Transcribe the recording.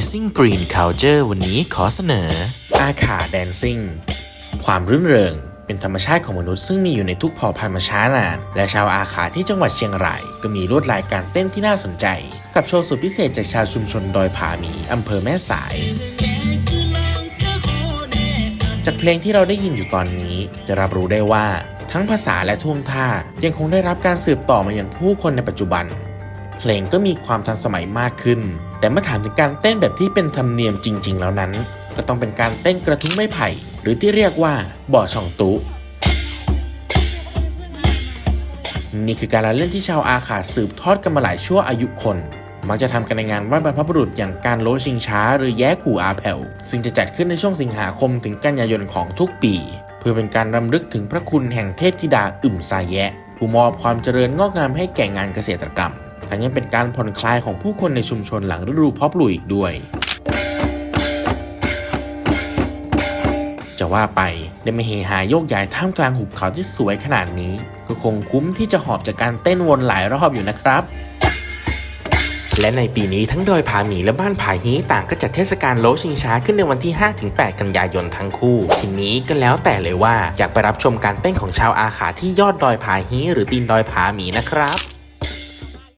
Amazing Green Culture วันนี้ขอเสนอ อาขาแดนซิ่งความรื่นเริงเป็นธรรมชาติของมนุษย์ซึ่งมีอยู่ในทุกเผ่าพันธุ์มาช้านาน และชาวอาขาที่จังหวัดเชียงราย ก็มีลวดลายการเต้นที่น่าสนใจ กับโชว์สุดพิเศษจากชาวชุมชนดอยผาหมีอำเภอแม่สาย จากเพลงที่เราได้ยินอยู่ตอนนี้ จะรับรู้ได้ว่าทั้งภาษาและท่วงท่ายังคงได้รับการสืบต่อมาอย่างผู้คนในปัจจุบัน เพลงก็มีความทันสมัยมากขึ้น แต่เมื่อถามถึงการเต้นแบบที่เป็นธรรมเนียมจริง ๆ แล้วนั้น ก็ต้องเป็นการเต้นกระทุ้งไม้ไผ่ หรือที่เรียกว่าบ่อช่องตุนี่คือการละเล่นที่ชาวอาขาสืบทอดกันมาหลายชั่วอายุคน มักจะทำกันในงานไหว้บรรพบุรุษอย่างการโลชิงช้า หรือแย้ขู่อาแผ่วซึ่งจะจัดขึ้นในช่วงสิงหาคมถึงกันยายนของทุกปี เพื่อเป็นการรำลึกถึงพระคุณแห่งเทพธิดาอึ่มซาแยะ ผู้มอบความเจริญงอกงามให้แก่งานเกษตรกรรม ทั้งยังเป็นการผ่อนคลายของผู้คนในชุมชนหลังฤดูเพาะปลูกอีกด้วย จะว่าไปได้มาเฮฮาโยกย้ายท่ามกลางหุบเขาที่สวยขนาดนี้ ก็คงคุ้มที่จะหอบจากการเต้นวนหลายรอบอยู่นะครับและในปีนี้ทั้งดอยผาหมีและบ้านผาฮีต่างก็จัดเทศกาลโลชิงช้าขึ้นในวันที่ 5-8 กันยายนทั้งคู่ ทีนี้ก็แล้วแต่เลยว่าอยากไปรับชมการเต้นของชาวอาขาที่ยอดดอยผาฮีหรือตีนดอยผาหมีนะครับ